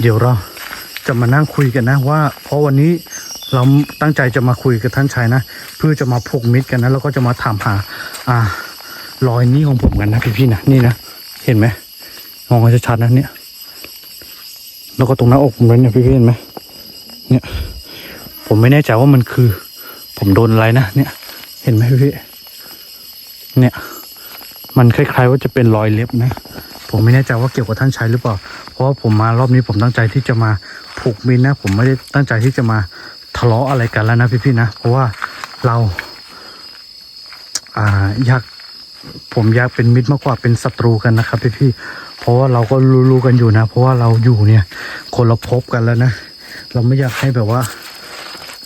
เดี๋ยวเราจะมานั่งคุยกันนะว่า เพราะวันนี้เราตั้งใจจะมาคุยกับท่านชายนะ เพื่อจะมาผูกมิตรกันนะแล้วก็จะมาถามหา อ่ารอยนี้ของผมกันนะพี่ๆนะนี่นะเห็นไหมมองกันชัดๆนะเนี่ย แล้วก็ตรงหน้าอกผมเลยเนี่ยพี่ๆเห็นไหมเนี่ย ผมไม่แน่ใจว่ามันคือ ผมโดนอะไรนะเนี่ย เห็นไหมพี่ๆเนี่ย มันคล้ายๆว่าจะเป็นรอยเล็บนะ ผมไม่แน่ใจว่าเกี่ยวกับท่านชายหรือเปล่า เพราะว่าผมมารอบนี้ผมตั้งใจที่จะมาผูกมิตรนะ ผมไม่ได้ตั้งใจที่จะมาทะเลาะอะไรกันแล้วนะพี่ๆนะ เพราะว่าเราอ่าอยากผมอยากเป็นมิตรมากกว่าเป็นศัตรูกันนะครับพี่ๆเพราะว่าเราก็รู้ๆกันอยู่นะ เพราะว่าเราอยู่เนี่ย คนละภพกันแล้วนะ เราไม่อยากให้แบบว่า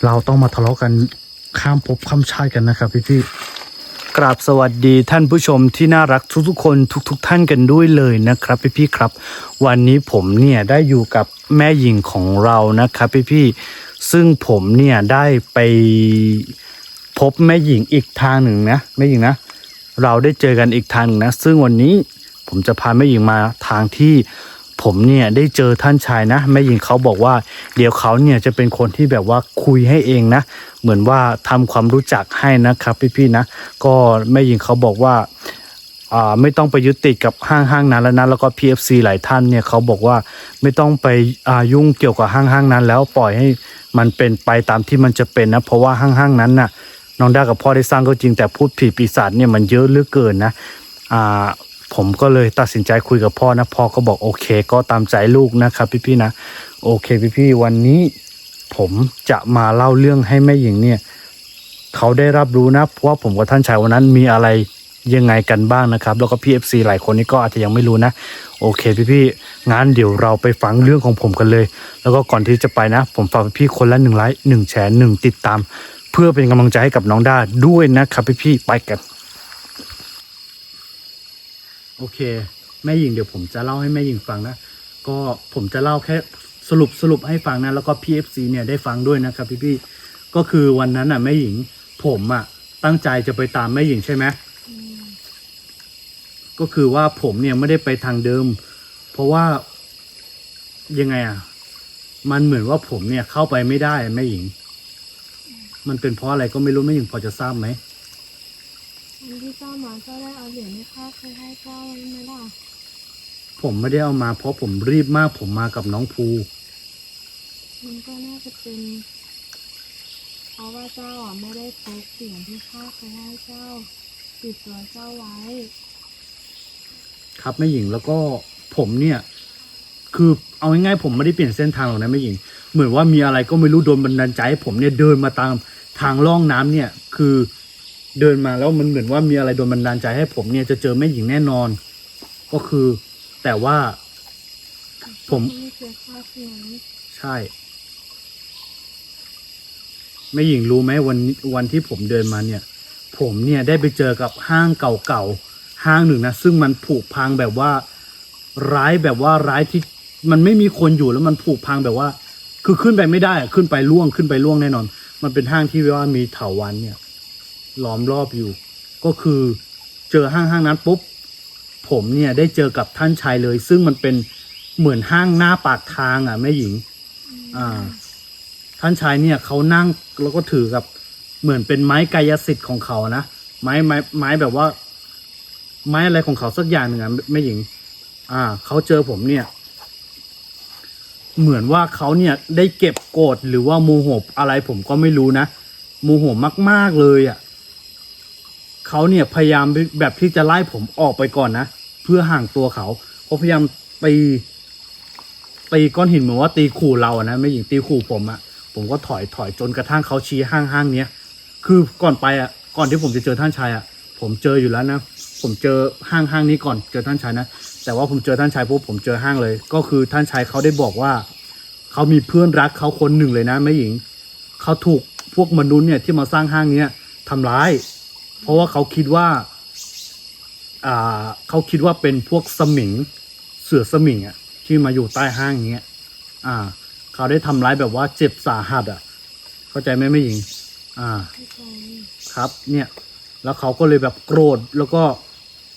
เราต้องมาทะเลาะกันข้ามภพข้ามชาติกันนะครับพี่ๆ ราบสวัสดีท่านผู้ชมที่น่ารักทุกๆคนทุกๆทท่านกันด้วยเลยนะครับพี่ๆครับ วันนี้ผมเนี่ยได้อยู่กับแม่หญิงของเรานะครับพี่ๆซึ่งผมเนี่ยได้ไปพบแม่หญิงอีกทางหนึ่งนะแม่หญิงนะ เราได้เจอกันอีกทางหนึ่งนะ ซึ่งวันนี้ผมจะพาแม่หญิงมาทางที่ ผมเนี่ยได้เจอท่านชายนะแม่หญิงเขาบอกว่า เดี๋ยวเขาเนี่ยจะเป็นคนที่แบบว่าคุยให้เองนะ เหมือนว่าทำความรู้จักให้นะครับพี่ๆนะ ก็แม่หญิงเขาบอกว่าอ่าไม่ต้องไปยึดติดกับห้างห้างนั้นแล้วนะแล้วก็ PFC หลายท่านเนี่ยเขาบอกว่าไม่ต้องไปอายุ่งเกี่ยวกับห้างห้างนั้น แล้วปล่อยให้มันเป็นไปตามที่มันจะเป็นนะเพราะว่าห้างห้างนั้นน่ะน้องด้ากับพ่อได้สร้างก็จริงแต่พูดผีปีศาจเนี่ยมันเยอะเหลือเกินนะอ่า ผมก็เลยตัดสินใจคุยกับพ่อนะพ่อก็บอกโอเค ก็ตามใจลูกนะครับ พี่ๆนะโอเค พี่ๆวันนี้ผมจะมาเล่าเรื่องให้แม่หญิงเนี่ยเขาได้รับรู้นะเพราะว่าผมกับท่านชายวันนั้นมีอะไรยังไงกันบ้างนะครับ แล้วก็พี่เอฟซีหลายคนนี่ก็อาจจะยังไม่รู้นะ โอเคพี่ๆงั้นเดี๋ยวเราไปฟังเรื่องของผมกันเลย แล้วก็ก่อนที่จะไปนะ ผมฝากพี่คนละหนึ่งไลค์หนึ่งแชร์หนึ่งติดตาม เพื่อเป็นกำลังใจให้กับน้องด้าด้วยนะครับพี่ๆไปกัน โอเค แม่หญิงเดี๋ยวผมจะเล่าให้แม่หญิงฟังนะ ก็ผมจะเล่าแค่สรุปสรุปให้ฟังนะ แล้วก็ PFC เนี่ยได้ฟังด้วยนะครับพี่ๆก็คือวันนั้นอะแม่หญิง ผมอะตั้งใจจะไปตามแม่หญิงใช่ไหมก็คือว่าผมเนี่ยไม่ได้ไปทางเดิม เพราะว่ายังไงอะ มันเหมือนว่าผมเนี่ยเข้าไปไม่ได้อะแม่หญิง มันเป็นเพราะอะไรก็ไม่รู้แม่หญิงพอจะทราบไหม วันที่เจ้ามาเจ้าได้เอาเหรียญที่ข้าเคยให้เจ้าไว้ไหมล่ะผมไม่ได้เอามาเพราะผมรีบมากผมมากับน้องภู มันก็น่าจะเป็นเพราะว่าเจ้าอะไม่ได้พกเหรียญที่ข้าเคยให้เจ้าติดตัวเจ้าไว้ ครับแม่หญิงแล้วก็ผมเนี่ย คือเอาง่ายๆผมไม่ได้เปลี่ยนเส้นทางหรอกนะแม่หญิง เหมือนว่ามีอะไรก็ไม่รู้โดนบันดาลใจให้ผมเนี่ยเดินมาตามทางล่องน้ำเนี่ย คือ เดินมาแล้วมันเหมือนว่ามีอะไรโดนบันดาลใจให้ผมเนี่ยจะเจอแม่หญิงแน่นอน ก็คือ แต่ว่า ผมไม่เจอข้าใช่ไหมใช่แม่หญิงรู้ไหมวันวันที่ผมเดินมาเนี่ย ผมเนี่ยได้ไปเจอกับห้างเก่าๆห้างหนึ่งนะซึ่งมันผุพังแบบว่า ร้ายแบบว่าร้ายที่มันไม่มีคนอยู่แล้วมันผุพังแบบว่า คือขึ้นไปไม่ได้อะขึ้นไปล่วงขึ้นไปล่วงแน่นอน มันเป็นห้างที่ว่ามีเถาวันเนี่ย ล้อมรอบอยู่ ก็คือเจอห้างห้างนั้นปุ๊บผมเนี่ยได้เจอกับท่านชายเลย ซึ่งมันเป็นเหมือนห้างหน้าปากทางอะแม่หญิง อ่า ท่านชายเนี่ยเขานั่งแล้วก็ถือกับเหมือนเป็นไม้กายสิทธิ์ของเขานะไม้ไม้ไม้แบบว่า ไม้อะไรของเขาสักอย่างหนึ่งอะแม่หญิง อ่าเขาเจอผมเนี่ย เหมือนว่าเขาเนี่ยได้เก็บโกรธหรือว่าโมโหอะไรผมก็ไม่รู้นะโมโหมาก ๆเลยอะ่ะ เขาเนี่ยพยายามแบบที่จะไล่ผมออกไปก่อนนะ เพื่อห่างตัวเขาเขาพยายามตีตีก้อนหินเหมือนว่าตีขู่เราอะนะไม่หญิงตีขู่ผมอะผมก็ถอยถอยจนกระทั่งเขาชี้ห้างห้างเนี้ยคือก่อนไปอะก่อนที่ผมจะเจอท่านชายอะผมเจออยู่แล้วนะผมเจอห้างห้างนี้ก่อนเจอท่านชายนะแต่ว่าผมเจอท่านชายปุ๊บผมเจอห้างเลย ก็คือท่านชายเขาได้บอกว่าเขามีเพื่อนรักเขาคนหนึ่งเลยนะแม่หญิงเขาถูกพวกมนุษย์เนี่ยที่มาสร้างห้างเนี้ยทำร้าย เพราะว่าเขาคิดว่าอ่าเขาคิดว่าเป็นพวกสมิงเสือสมิงอะที่มาอยู่ใต้ห้างเนี้ยอ่า เขาได้ทำร้ายแบบว่าเจ็บสาหัสอะ เข้าใจไหมแม่หญิง อ่า ครับ เนี่ย แล้วเขาก็เลยแบบโกรธแล้วก็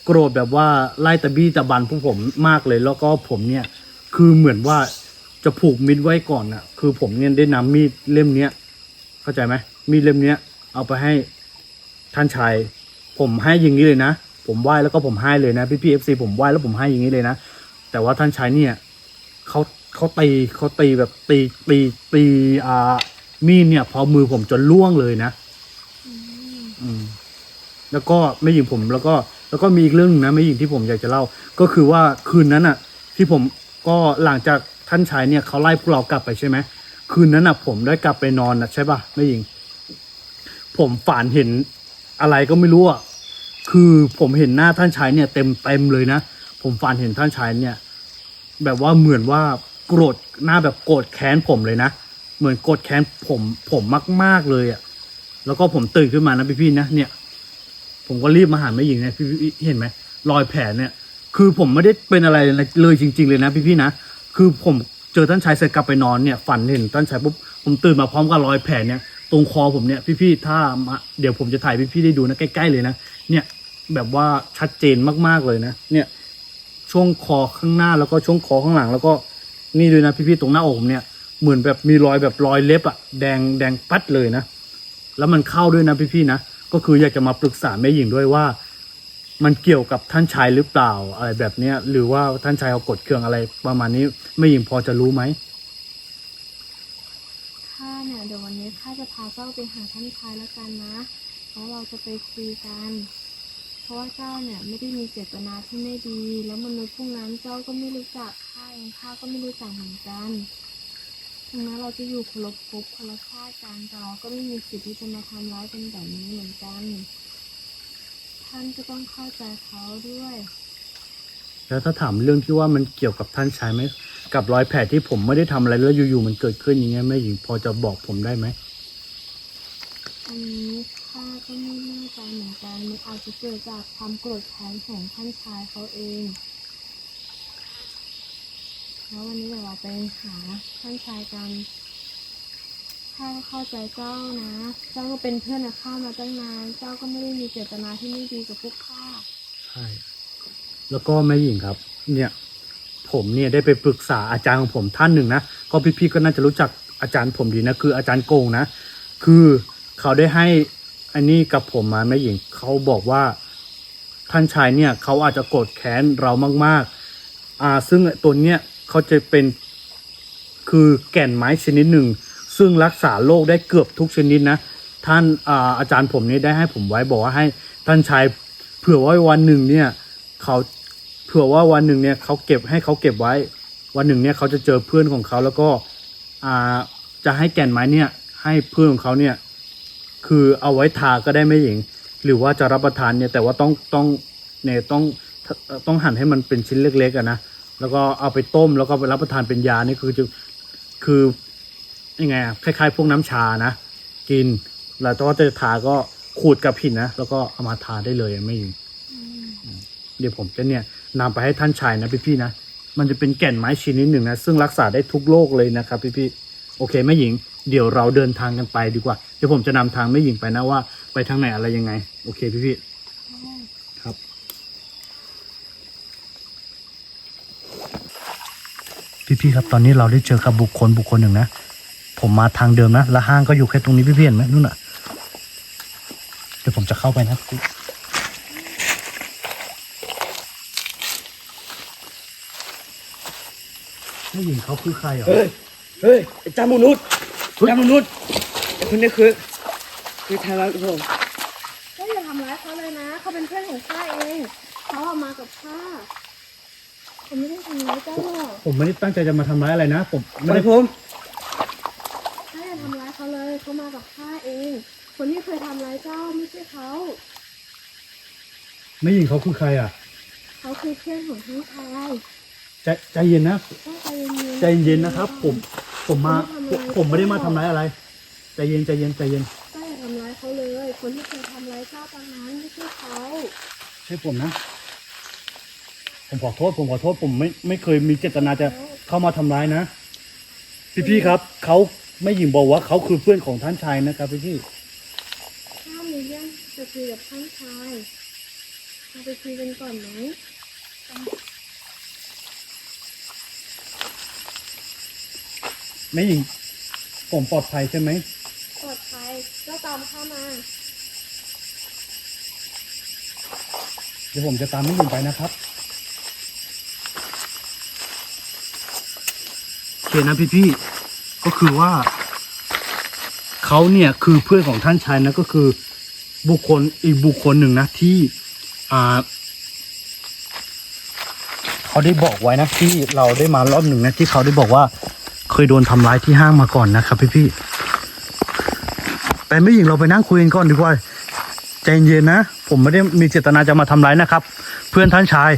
โกรธแบบว่าไล่ตะบี้ตะบันพวกผมมากเลย แล้วก็ผมเนี่ย คือเหมือนว่าจะผูกมิดไว้ก่อนน่ะ คือผมเนี่ยได้นำมีดเล่มเนี้ย เข้าใจไหมมีดเล่มเนี้ย เอาไปให้ ท่านชายผมให้อย่างนี้เลยนะ ผมไหว้แล้วก็ผมให้เลยนะพี่พีเอฟซีผมไหว้แล้วผมให้อย่างนี้เลยนะ แต่ว่าท่านชายเนี่ยเขาเขาตีเขาตีแบบตีตีตีอ่ามีดเนี่ยพอมือผมจนล่วงเลยนะ อืมอืมแล้วก็ไม่หญิงผมแล้วก็ แล้วก็มีอีกเรื่องหนึงนะไม่หญิงที่ผมอยากจะเล่า ก็คือว่าคืนนั้นอะ ที่ผมก็หลังจากท่านชายเนี่ยเขาไล่พวกเรากลับไปใช่ไหมคืนนั้นอะ ผมได้กลับไปนอนนะใช่ปะไม่หญิง ผมฝันเห็น อะไรก็ไม่รู้อะคือผมเห็นหน้าท่านชายเนี่ยเต็มเต็มเลยนะ ผมฝันเห็นท่านชายเนี่ย แบบว่าเหมือนว่าโกรธหน้าแบบโกรธแค้นผมเลยนะ เหมือนโกรธแค้นผมผมมาก ๆเลยอะแล้วก็ผมตื่นขึ้นมานะพี่ๆนะเนี่ย ผมก็รีบมาหาแม่หญิงเนี่ยพี่ๆเห็นไหมรอยแผลเนี่ย คือผมไม่ได้เป็นอะไรเลยจริง ๆ เลยนะพี่ๆนะคือผมเจอท่านชายเสร็จกลับไปนอนเนี่ยฝันเห็นท่านชายปุ๊บผมตื่นมาพร้อมกับรอยแผลเนี่ย ตรงคอผมเนี่ยพี่ๆถ้ามาเดี๋ยวผมจะถ่ายพี่ๆได้ดูนะใกล้ ๆ เลยนะเนี่ยแบบว่าชัดเจนมากๆเลยนะเนี่ยช่วงคอข้างหน้าแล้วก็ช่วงคอข้างหลัง แล้วก็นี่เลยนะพี่ๆตรงหน้าอกผมเนี่ยเหมือนแบบมีรอยแบบรอยเล็บอะแดงแดงปัดเลยนะ แล้วมันเข้าด้วยนะพี่ๆนะก็คืออยากจะมาปรึกษาแม่หญิงด้วยว่า มันเกี่ยวกับท่านชายหรือเปล่าอะไรแบบเนี้ยหรือว่าท่านชายเอากดเครื่องอะไรประมาณนี้แม่หญิงพอจะรู้ไหม ข้าเนี่ยเดี๋ยววันนี้ข้า จะพาเจ้าไปหาท่านชายแล้วกันนะแล้วเราจะไปคุยกัน เพราะว่าเจ้าเนี่ยไม่ได้มีเจตนาที่ไม่ดี แล้วมนุษย์พวกนั้นเจ้าก็ไม่รู้จักข้าเองข้าก็ไม่รู้จักเหมือนกันถึงแม้เราจะอยู่คนละภพคนละชาติกันแต่เราก็ไม่มีสิทธิ์ที่จะมาทำร้ายกันแบบนี้เหมือนกัน ท่านก็ต้องเข้าใจเขาด้วยแล้วถ้าถามเรื่องที่ว่ามันเกี่ยวกับท่านชายไหมกับรอยแผลที่ผมไม่ได้ทำอะไรแล้วอยู่ๆมันเกิดขึ้นอย่างเงี้ยแม่หญิงพอจะบอกผมได้ไหม อันนี้ข้าก็ไม่แน่ใจเหมือนกันมันอาจจะเกิดจากความโกรธแค้นของท่านชายเขาเอง แล้ววันนี้เดี๋ยวเราไปหาท่านชายกันข้าก็เข้าใจเจ้านะ เจ้าก็เป็นเพื่อนกับข้ามาตั้งนาน เจ้าก็ไม่ได้มีเจตนาที่ไม่ดีกับพวกข้า ใช่ แล้วก็แม่หญิงครับ เนี่ย ผมเนี่ยได้ไปปรึกษาอาจารย์ของผมท่านหนึ่งนะ ก็พี่ๆก็น่าจะรู้จักอาจารย์ผมดีนะ คืออาจารย์โกงนะ คือ เขาได้ให้อันนี้กับผมมาแม่หญิงเขาบอกว่าท่านชายเนี่ยเขาอาจจะโกรธแค้นเรามากๆอ่าซึ่งตัวเนี้ยเขาจะเป็นคือแก่นไม้ชนิดหนึ่ง ซึ่งรักษาโรคได้เกือบทุกชนิดนะท่านอาอาจารย์ผมนี่ได้ให้ผมไว้บอกว่าให้ท่านชายเผื่อว่าวันหนึ่งเนี่ยเขาเผื่อว่าวันหนึ่งเนี่ยเขาเก็บให้เขาเก็บไว้ วันหนึ่งเนี่ยเขาจะเจอเพื่อนของเขาแล้วก็จะให้แก่นไม้เนี่ยให้เพื่อนของเขาเนี่ย คือเอาไว้ทาก็ได้ไม่หญิง หรือว่าจะรับประทานเนี่ยแต่ว่าต้องต้องเนี่ยต้องต้องหั่นให้มันเป็นชิ้นเล็กๆอะนะแล้วก็เอาไปต้มแล้วก็ไปรับประทานเป็นยานี่คือจะคือยังไงอะคล้ายๆ พวกน้ำชานะ กิน แล้วก็จะทาก็ขูดกับหินนะแล้วก็เอามาทาได้เลยอะไม่หญิงอืมเดี๋ยวผมจะเนี่ยนำไปให้ท่านชายนะพี่ๆนะมันจะเป็นแก่นไม้ชนิดหนึ่งนะซึ่งรักษาได้ทุกโรคเลยนะครับพี่ๆโอเคแม่หญิง เดี๋ยวเราเดินทางกันไปดีกว่า เดี๋ยวผมจะนำทางแม่หญิงไปนะว่า ไปทางไหนอะไรยังไง โอเคพี่ใช่ครับพี่ๆครับตอนนี้เราได้เจอกับบุคคลบุคคลหนึ่งนะผมมาทางเดิมนะแล้วห้างก็อยู่แค่ตรงนี้พี่ๆเห็นไหมนู่นน่ะเดี๋ยวผมจะเข้าไปนะพี่แม่หญิงเขาคือใครเหรอ เฮ้ย เฮ้ยไอ้จามุนุษย์ จามุนุษย์ไอ้คนนี้คือ คือทางเราผมก็อย่าทำร้ายเขาเลยนะ เขาเป็นเพื่อนของข้าเอง เขาเอามากับข้าเขาไม่ได้ทำร้ายเจ้าหรอกผมไม่ได้ตั้งใจจะมาทำร้ายอะไรนะ ผมไม่ไม่ได้ผมข้าอย่าทำร้ายเขาเลยเขามากับข้าเอง คนที่เคยทำร้ายเจ้าไม่ใช่เขา ไม่ยิงเขาคือใครอะ เขาคือเพื่อนของท่านชาย ใจใจเย็นนะต้องใจเย็นๆใจเย็นนะครับ ผม ผมมาผมผมไม่ได้มาทำร้ายอะไร ใจเย็นใจเย็นใจเย็นก็อย่าทำร้ายเขาเลย คนที่เคยทำร้ายเจ้าตอนนั้นไม่ใช่เขา ใช่ผมนะ ผมขอโทษ ผมขอโทษ ผมไม่ไม่เคยมีเจตนาจะเข้ามาทำร้ายนะ พี่ๆครับ เขาไม่ยิงบอกว่าเขาคือเพื่อนของท่านชายนะครับพี่ถ้ามีเรื่องจะคุยกับท่านชายเราไปคุยกันก่อนไหม แม่หญิงผมปลอดภัยใช่ไหมปลอดภัยเจ้าตามข้ามา เดี๋ยวผมจะตามแม่หญิงไปนะครับโอเคนะพี่ๆก็คือว่าเขาเนี่ยคือเพื่อนของท่านชายนะก็คือบุคคลอีกบุคคลหนึ่งนะที่อ่าเขาได้บอกไว้นะที่เราได้มารอบหนึ่งนะที่เขาได้บอกว่า เคยโดนทำร้ายที่ห้างมาก่อนนะครับพี่ๆแต่ไม่หญิงเราไปนั่งคุยกันก่อนดีกว่าใจเย็นนะ ผมไม่ได้มีเจตนาจะมาทำร้ายนะครับ เพื่อนท่านชาย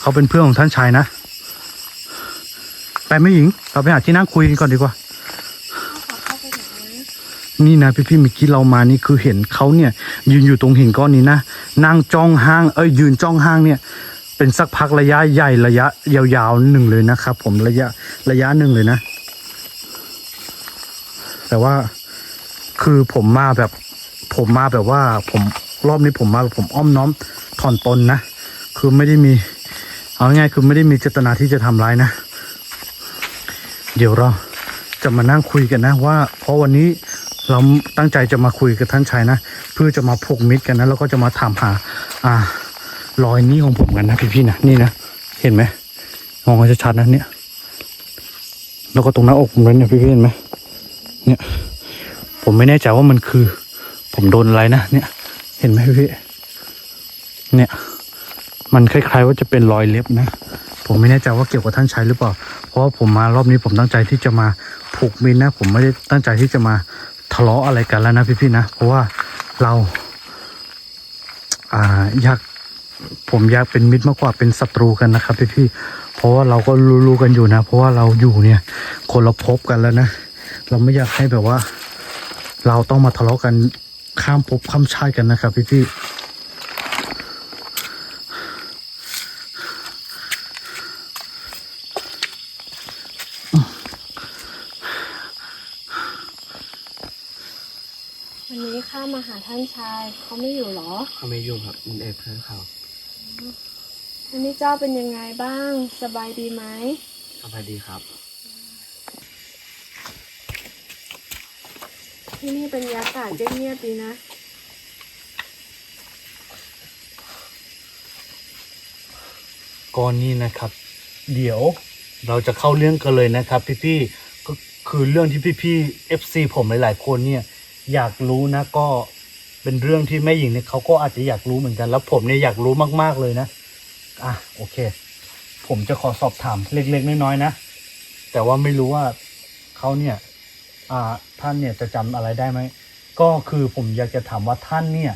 เขาเป็นเพื่อนของท่านชายนะไปไม่หญิง เราไปหาที่นั่งคุยกันก่อนดีกว่า นี่นะพี่พี่เมื่อกี้เรามานี่คือเห็นเขาเนี่ย ยืนอยู่ตรงหินก้อนนี้นะนั่งจ้องห้างเอ้ยยืนจ้องห้างเนี่ย เป็นสักพักระยะใหญ่ระยะ ยาวๆหนึ่งเลยนะครับ ผมระยะระยะหนึ่งเลยนะ แต่ว่าคือผมมาแบบ ผมมาแบบว่า ผมรอบนี้ผมมาแบบผมอ้อมน้อมถ่อนตนนะคือไม่ได้มี เอาง่ายคือไม่ได้มีเจตนาที่จะทำร้ายนะ เดี๋ยวเราจะมานั่งคุยกันนะว่า เพราะวันนี้เราตั้งใจจะมาคุยกับท่านชายนะ เพื่อจะมาพกมิตรกันนะแล้วก็จะมาถามหา อ่า รอยนี้ของผมกันนะพี่ๆนะนี่นะเห็นไหมมองกันชัดๆนะเนี่ย แล้วก็ตรงหน้าอกผมเลยเนี่ยพี่ๆเห็นไหมเนี่ย ผมไม่แน่ใจว่ามันคือ ผมโดนอะไรนะเนี่ย เห็นไหมพี่ๆเนี่ย มันคล้ายๆว่าจะเป็นรอยเล็บนะผมไม่แน่ใจว่าเกี่ยวกับท่านชายหรือเปล่า เพราะว่าผมมารอบนี้ผมตั้งใจที่จะมาผูกมิตรนะ ผมไม่ได้ตั้งใจที่จะมาทะเลาะอะไรกันแล้วนะพี่ๆนะ เพราะว่าเรา อ่าอยาก ผมอยากเป็นมิตรมากกว่าเป็นศัตรูกันนะครับพี่ๆเพราะว่าเราก็รู้ๆกันอยู่นะ เพราะว่าเราอยู่เนี่ย คนละภพกันแล้วนะ เราไม่อยากให้แบบว่า เราต้องมาทะเลาะกันข้ามภพข้ามชาติกันนะครับพี่ๆวันนี้ข้ามาหาท่านชายเขาไม่อยู่เหรอ เขาไม่ยุ่งครับมันเอกเพื่อนเขา วันนี้เจ้าเป็นยังไงบ้าง สบายดีไหมสบายดีครับ ที่นี่บรรยากาศเงียบๆดีนะก้อนนี้นะครับ เดี๋ยวเราจะเข้าเรื่องกันเลยนะครับ พี่ๆก็คือเรื่องที่พี่ๆ FC ผมหลายๆคนเนี่ย อยากรู้นะก็ เป็นเรื่องที่แม่หญิงเนี่ยเขาก็อาจจะอยากรู้เหมือนกัน แล้วผมเนี่ยอยากรู้มากๆเลยนะ อะโอเค ผมจะขอสอบถามเล็ก ๆ น้อยๆนะ แต่ว่าไม่รู้ว่าเขาเนี่ย อ่าท่านเนี่ยจะจำอะไรได้ไหม ก็คือผมอยากจะถามว่าท่านเนี่ย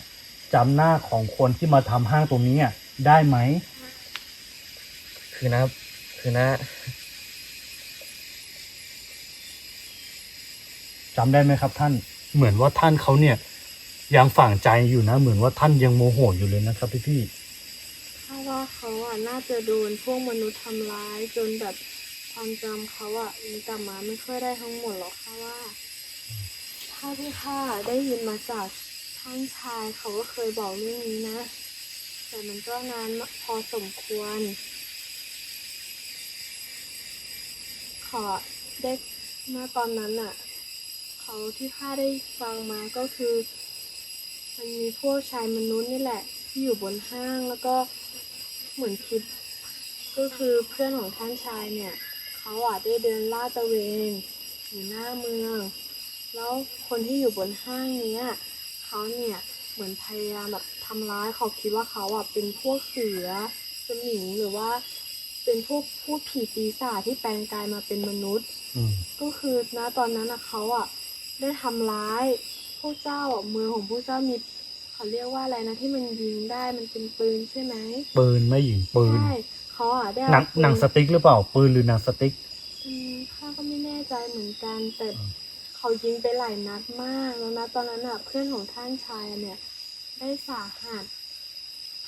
จำหน้าของคนที่มาทำห้างตรงนี้อะได้ไหม คือนะ คือนะจำได้ไหมครับท่าน เหมือนว่าท่านเขาเนี่ย ยังฝังใจอยู่นะ เหมือนว่าท่านยังโมโหอยู่เลยนะครับพี่พี่ถ้าว่าเขาอะน่าจะโดนพวกมนุษย์ทำร้ายจนแบบความจำเขาอะยังกลับมาไม่ค่อยได้ทั้งหมดหรอกค่ะว่า ถ้าที่ข้าได้ยินมาจากท่านชายเขาก็เคยบอกเรื่องนี้นะ แต่มันก็นานพอสมควร ขอได้เมื่อตอนนั้นอะ เขาที่ข้าได้ฟังมาก็คือ มันมีพวกชายมนุษย์นี่แหละ ที่อยู่บนห้างแล้วก็เหมือนคิด ก็คือเพื่อนของท่านชายเนี่ยเขาอะได้เดินลาดตระเวนอยู่หน้าเมือง แล้วคนที่อยู่บนห้างเนี้ยเขาเนี่ยเหมือนพยายามแบบทำร้ายเขาคิดว่าเขาอะเป็นพวกเสือสมิงหรือว่าเป็นพวกพูดผีปีศาจที่แปลงกายมาเป็นมนุษย์อืมก็คือณตอนนั้นนะเขาอะได้ทำร้าย พวกเจ้าอะมือของพวกเจ้ามีเขาเรียกว่าอะไรนะที่มันยิงได้มันเป็นปืนใช่ไหมปืนไม่หญิงปืนใช่เขาอะได้หนังเอาปืนหนังสติ๊กหรือเปล่าปืนหรือหนังสติ๊กอืมข้าก็ไม่แน่ใจเหมือนกันแต่อืมเขายิงไปหลายนัดมากแล้วนะตอนนั้นอะเพื่อนของท่านชายเนี่ยได้สาหัส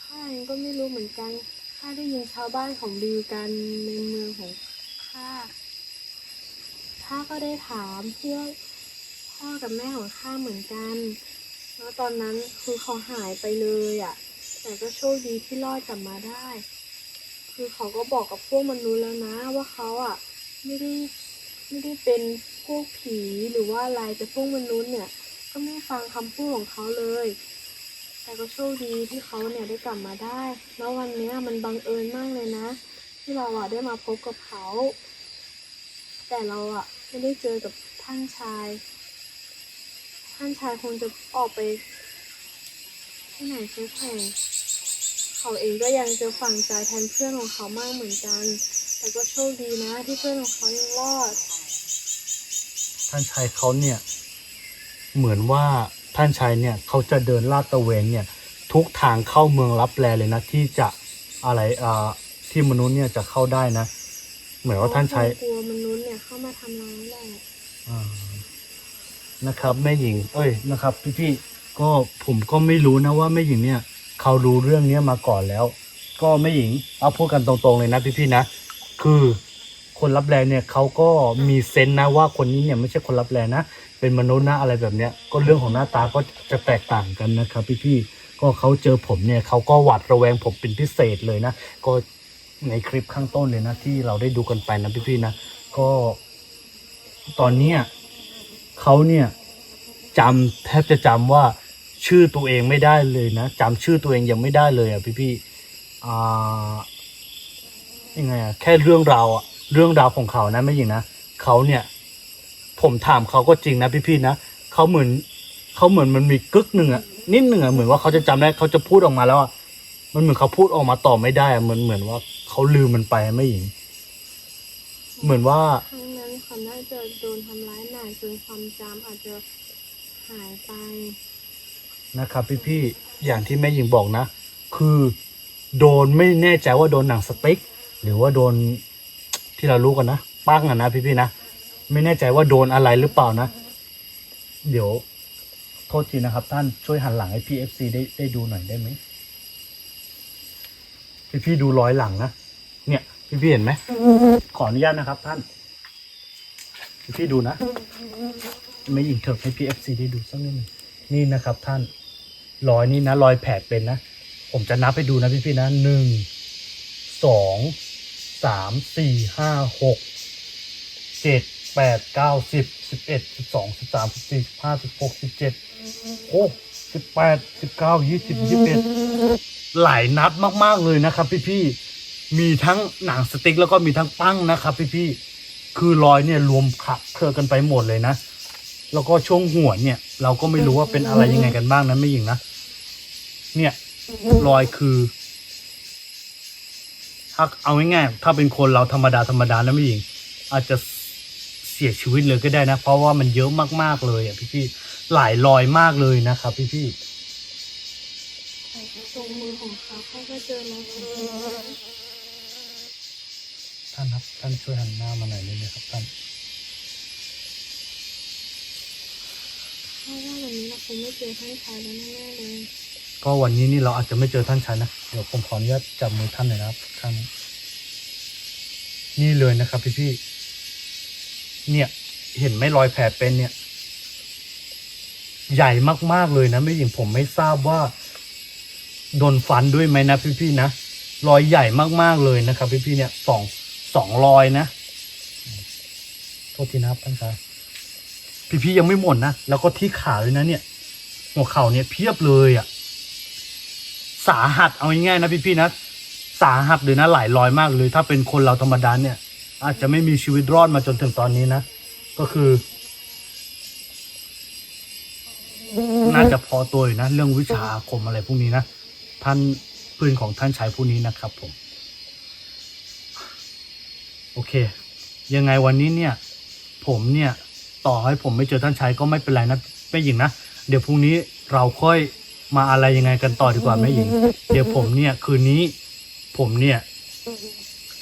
ข้าเองก็ไม่รู้เหมือนกันข้าได้ยินชาวบ้านของลือกันในเมืองของข้าข้าก็ได้ถามเพื่อ พ่อกับแม่ของข้าเหมือนกัน แล้วตอนนั้นคือเขาหายไปเลยอะ แต่ก็โชคดีที่รอดกลับมาได้ คือเขาก็บอกกับพวกมนุษย์แล้วนะว่าเขาอะไม่ได้ไม่ได้เป็นพวกผีหรือว่าอะไรแต่พวกมนุษย์เนี่ย ก็ไม่ฟังคำพูดของเขาเลย แต่ก็โชคดีที่เขาเนี่ยได้กลับมาได้ แล้ววันนี้มันบังเอิญมากเลยนะ ที่เราอะได้มาพบกับเขา แต่เราอะไม่ได้เจอกับท่านชาย ท่านชายคงจะออกไปที่ไหนสักแห่งเขาเองก็ยังจะฝังใจแทนเพื่อนของเขามากเหมือนกัน แต่ก็โชคดีนะที่เพื่อนของเขายังรอด ท่านชายเขาเนี่ย เหมือนว่าท่านชายเนี่ยเขาจะเดินลาดตระเวนเนี่ย ทุกทางเข้าเมืองรับแลเลยนะที่จะอะไรอ่าที่มนุษย์เนี่ยจะเข้าได้นะ เหมือนว่าท่านชาย กลัวมนุษย์เนี่ยเข้ามาทำร้ายแหละ อ่า นะครับแม่หญิง เอ้ยนะครับ พี่ๆก็ผมก็ไม่รู้นะว่าแม่หญิงเนี่ยเขารู้เรื่องเนี้ยมาก่อนแล้ว ก็แม่หญิงเอาพูดกันตรงๆเลยนะพี่ๆนะ คือคนรับแลเนี่ยเขาก็มีเซนส์นะว่าคนนี้เนี่ยไม่ใช่คนรับแลนะเป็นมนุษย์นะอะไรแบบเนี้ยก็เรื่องของหน้าตาก็จะแตกต่างกันนะครับ พี่ๆก็เขาเจอผมเนี่ยเขาก็หวาดระแวงผมเป็นพิเศษเลยนะ ก็ในคลิปข้างต้นเลยนะที่เราได้ดูกันไปนะพี่ๆนะ ก็ตอนเนี้ย เขาเนี่ยจำแทบจะจำว่าชื่อตัวเองไม่ได้เลยนะจำชื่อตัวเองยังไม่ได้เลยอะพี่พี่อ่ายังไงอะแค่เรื่องราวอะเรื่องราวของเขานะไม่ยิงนะเขาเนี่ย ผมถามเขาก็จริงนะพี่พี่นะเขาเหมือนเขาเหมือนมันมีกึกหนึ่งอะนิดหนึ่งอะเหมือนว่าเขาจะจำได้เขาจะพูดออกมาแล้วอะมันเหมือนเขาพูดออกมาต่อไม่ได้อะเหมือนเหมือนว่าเขาลืมมันไปไม่หญิง เหมือนว่า เขาน่าจะโดนทำร้ายหนักจนความจำอาจจะหายไป นะครับพี่พี่อย่างที่แม่หญิงบอกนะ คือโดนไม่แน่ใจว่าโดนหนังสติ๊กหรือว่าโดนที่เรารู้กันนะปั้งอะนะพี่พี่นะไม่แน่ใจว่าโดนอะไรหรือเปล่านะ เดี๋ยวโทษทีนะครับ ท่านช่วยหันหลังให้พี่เอฟซีได้ได้ดูหน่อยได้ไหมพี่พี่ดูรอยหลังนะเนี่ยพี่ๆเห็นไหมขออนุญาตนะครับ ท่าน พี่ดูนะ ไม่หญิงเถิบให้พี่เอฟซีได้ดูสักนิดหนึงนี่นะครับ ท่านรอยนี่นะรอยแผลเป็นนะ ผมจะนับไปดูนะพี่ๆนะหนึ่งสองสามสี่ห้าหกเจ็ดแปดเก้าสิบสิบเอ็ดสิบสองสิบสามสิบสี่สิบห้าสิบหกสิบเจ็ดโอ้สิบแปดสิบเก้ายี่สิบยี่สิบเอ็ดหลายนัดมาก ๆ เลยนะครับ พี่ๆมีทั้งหนังสติ๊กแล้วก็มีทั้งปั้งนะครับ พี่ๆ คือรอยเนี่ยรวมขะเครือกันไปหมดเลยนะ แล้วก็ช่วงหัวเนี่ย เราก็ไม่รู้ว่าเป็นอะไรยังไงกันบ้างนะไม่หญิงนะ เนี่ย รอยคือถ้าเอาง่ายๆถ้าเป็นคนเราธรรมดาธรรมดานะไม่หญิง อาจจะเสียชีวิตเลยก็ได้นะ เพราะว่ามันเยอะมากๆเลยอะพี่ๆหลายรอยมากเลยนะครับพี่ตรงมือของเขาเขาก็เจอแล้วค่ะๆ ท่านครับ ท่านช่วยหันหน้ามาหน่อยได้ไหมครับท่านเพราะว่าวันนี้เราคงไม่เจอท่านชายแล้วแน่ๆเลยก็วันนี้นี่เราอาจจะไม่เจอท่านชายนะ เดี๋ยวผมขออนุญาตจับมือท่านหน่อยนะครับท่านนี่เลยนะครับ พี่พี่ๆเนี่ย เห็นไหมรอยแผลเป็นเนี่ย ใหญ่มากๆเลยนะไม่หญิงผมไม่ทราบว่าโดนฟันด้วยไหมนะพี่พี่ๆนะรอยใหญ่มากๆเลยนะครับ พี่พี่ๆเนี่ยสอง สองรอยนะ โทษทีนะครับท่านชายพี่พี่ๆยังไม่หมดนะ แล้วก็ที่ขาเลยนะเนี่ย หัวเข่าเนี่ยเพียบเลยอะ สาหัสเอาง่ายๆนะพี่ๆนะ สาหัสเลยนะหลายรอยมากเลย ถ้าเป็นคนเราธรรมดาเนี่ย อาจจะไม่มีชีวิตรอดมาจนถึงตอนนี้นะ ก็คือ น่าจะพอตัวอยู่นะ เรื่องวิชาอาคมอะไรพวกนี้นะ ท่านปืนของท่านชายผู้นี้นะครับผม โอเค ยังไงวันนี้เนี่ย ผมเนี่ยต่อให้ผมไม่เจอท่านชายก็ไม่เป็นไรนะแม่หญิงนะ เดี๋ยวพรุ่งนี้เราค่อยมาอะไรยังไงกันต่อดีกว่าแม่หญิง เดี๋ยวผมเนี่ยคืนนี้ผมเนี่ย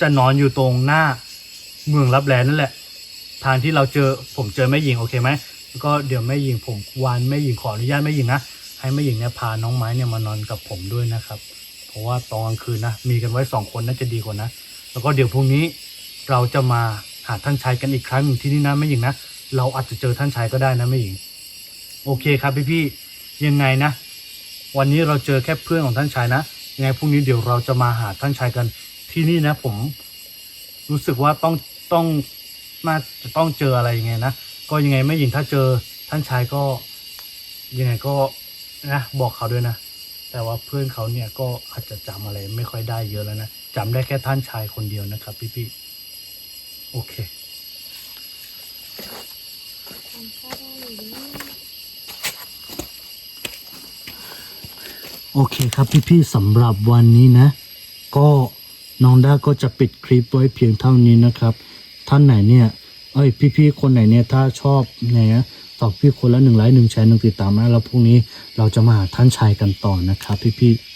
จะนอนอยู่ตรงหน้าเมืองรับแลนั่นแหละ ทางที่เราเจอผมเจอแม่หญิงโอเคไหมแล้วก็เดี๋ยวแม่หญิงผมวานแม่หญิงขออนุญาตแม่หญิงนะให้แม่หญิงเนี่ยพาน้องไม้เนี่ยมานอนกับผมด้วยนะครับ เพราะว่าตอนกลางคืนนะมีกันไว้สองคนน่าจะดีกว่านะ แล้วก็เดี๋ยวพรุ่งนี้ เราจะมาหาท่านชายกันอีกครั้งหนึ่งที่นี่นะแม่หญิงนะ เราอาจจะเจอท่านชายก็ได้นะแม่หญิง โอเคครับพี่พี่ยังไงนะ วันนี้เราเจอแค่เพื่อนของท่านชายนะยังไงพรุ่งนี้เดี๋ยวเราจะมาหาท่านชายกันที่นี่นะ ผม รู้สึกว่าต้องต้องน่าจะต้องเจออะไรยังไงนะก็ยังไงแม่หญิงถ้าเจอท่านชายก็ ยังไงก็นะบอกเขาด้วยนะ แต่ว่าเพื่อนเขาเนี่ยก็อาจจะจำอะไรไม่ค่อยได้เยอะแล้วนะจำได้แค่ท่านชายคนเดียวนะครับ พี่ๆ โอเคโอเคครับพี่ๆสำหรับวันนี้นะ ก็น้องด้าก็จะปิดคลิปไว้เพียงเท่านี้นะครับ ท่านไหนเนี่ยเอ้ยพี่ๆคนไหนเนี่ยถ้าชอบเนี่ยตอกพี่คนละหนึ่งไลค์หนึ่งแชร์หนึ่งติดตามนะแล้วพรุ่งนี้เราจะมาหาท่านชายกันต่อนะครับพี่ๆ